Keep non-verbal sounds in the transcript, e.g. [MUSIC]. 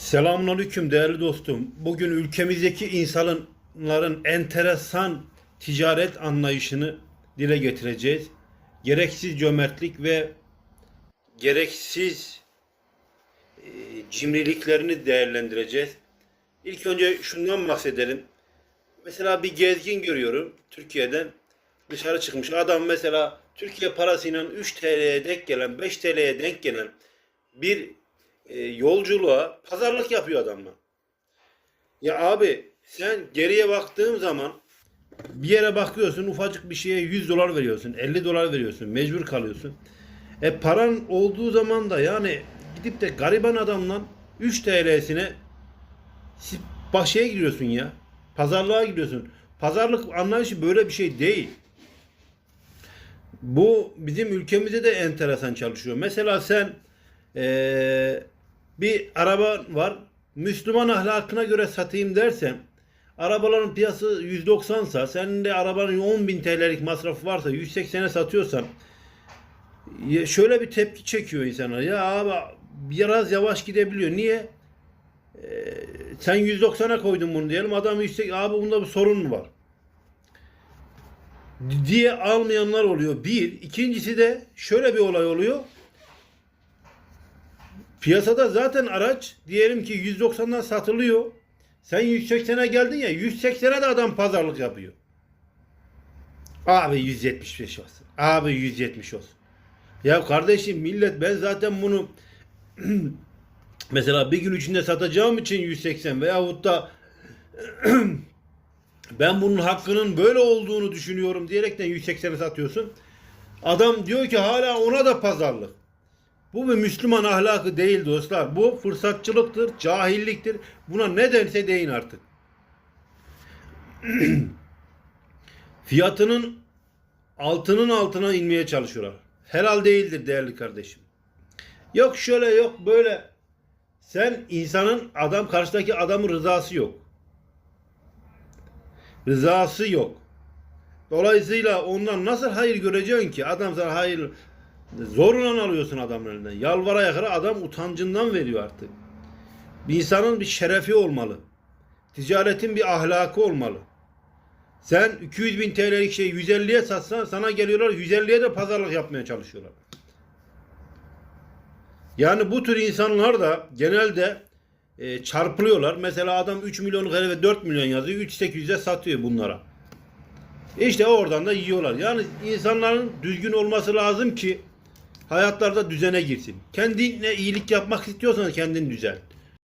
Selamünaleyküm değerli dostum. Bugün ülkemizdeki insanların enteresan ticaret anlayışını dile getireceğiz. Gereksiz cömertlik ve gereksiz e, cimriliklerini değerlendireceğiz. İlk önce şundan bahsedelim. Mesela bir gezgin görüyorum Türkiye'den dışarı çıkmış. Adam mesela Türkiye parasıyla 3 TL'ye denk gelen, 5 TL'ye denk gelen bir e, yolculuğa pazarlık yapıyor adamla. Ya abi sen geriye baktığım zaman bir yere bakıyorsun ufacık bir şeye 100 dolar veriyorsun, 50 dolar veriyorsun, mecbur kalıyorsun. E paran olduğu zaman da yani gidip de gariban adamla 3 TL'sine başaya giriyorsun ya. Pazarlığa gidiyorsun. Pazarlık anlayışı böyle bir şey değil. Bu bizim ülkemizde de enteresan çalışıyor. Mesela sen eee, bir araba var. Müslüman ahlakına göre satayım dersen arabaların piyasası 190 sa senin de arabanın 10 bin TL'lik masrafı varsa 180'e satıyorsan şöyle bir tepki çekiyor insanlar. Ya abi biraz yavaş gidebiliyor. Niye? Ee, sen 190'a koydun bunu diyelim. Adam 180 abi bunda bir sorun mu var? diye almayanlar oluyor. Bir. ikincisi de şöyle bir olay oluyor. Piyasada zaten araç diyelim ki 190'dan satılıyor. Sen 180'e geldin ya 180'e de adam pazarlık yapıyor. Abi 175 olsun. Abi 170 olsun. Ya kardeşim millet ben zaten bunu [CLEARS THROAT] mesela bir gün içinde satacağım için 180 veyahut da [CLEARS THROAT] ben bunun hakkının böyle olduğunu düşünüyorum diyerekten 180'e satıyorsun. Adam diyor ki hala ona da pazarlık. Bu bir Müslüman ahlakı değil dostlar. Bu fırsatçılıktır, cahilliktir. Buna ne dense deyin artık. [CLEARS THROAT] Fiyatının altının altına inmeye çalışıyorlar. Helal değildir değerli kardeşim. Yok şöyle yok böyle. Sen insanın adam karşıdaki adamın rızası yok. Rızası yok. Dolayısıyla ondan nasıl hayır göreceksin ki? Adam sana hayır zorla alıyorsun adamın elinden. Yalvara yakara adam utancından veriyor artık. Bir insanın bir şerefi olmalı. Ticaretin bir ahlakı olmalı. Sen 200 bin TL'lik şey 150'ye satsan sana geliyorlar 150'ye de pazarlık yapmaya çalışıyorlar. Yani bu tür insanlar da genelde e, çarpılıyorlar. Mesela adam 3 milyonluk eve 4 milyon yazıyor. 3-800'e satıyor bunlara. İşte oradan da yiyorlar. Yani insanların düzgün olması lazım ki hayatlarda düzene girsin. Kendine iyilik yapmak istiyorsan kendin düzen.